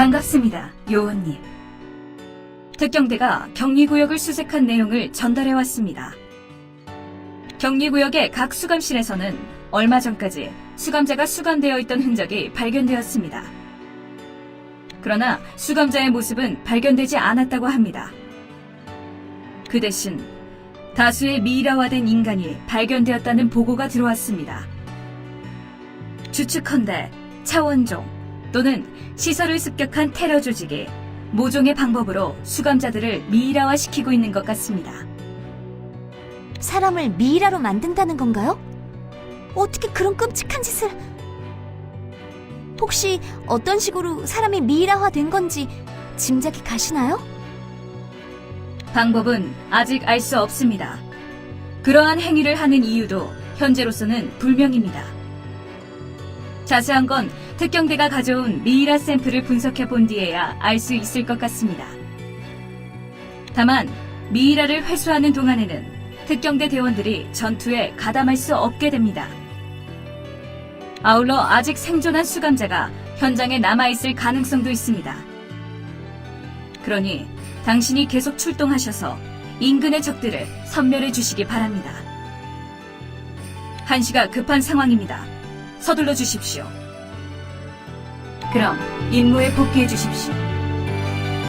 반갑습니다, 요원님. 특경대가 격리구역을 수색한 내용을 전달해 왔습니다. 격리구역의 각 수감실에서는 얼마 전까지 수감자가 수감되어 있던 흔적이 발견되었습니다. 그러나 수감자의 모습은 발견되지 않았다고 합니다. 그 대신 다수의 미이라화된 인간이 발견되었다는 보고가 들어왔습니다. 추측컨대 차원종 또는 시설을 습격한 테러 조직이 모종의 방법으로 수감자들을 미이라화시키고 있는 것 같습니다. 사람을 미이라로 만든다는 건가요? 어떻게 그런 끔찍한 짓을... 혹시 어떤 식으로 사람이 미이라화 된 건지 짐작이 가시나요? 방법은 아직 알 수 없습니다. 그러한 행위를 하는 이유도 현재로서는 불명입니다. 자세한 건 특경대가 가져온 미이라 샘플을 분석해 본 뒤에야 알 수 있을 것 같습니다. 다만 미이라를 회수하는 동안에는 특경대 대원들이 전투에 가담할 수 없게 됩니다. 아울러 아직 생존한 수감자가 현장에 남아있을 가능성도 있습니다. 그러니 당신이 계속 출동하셔서 인근의 적들을 섬멸해 주시기 바랍니다. 한시가 급한 상황입니다. 서둘러 주십시오. 그럼 임무에 복귀해 주십시오.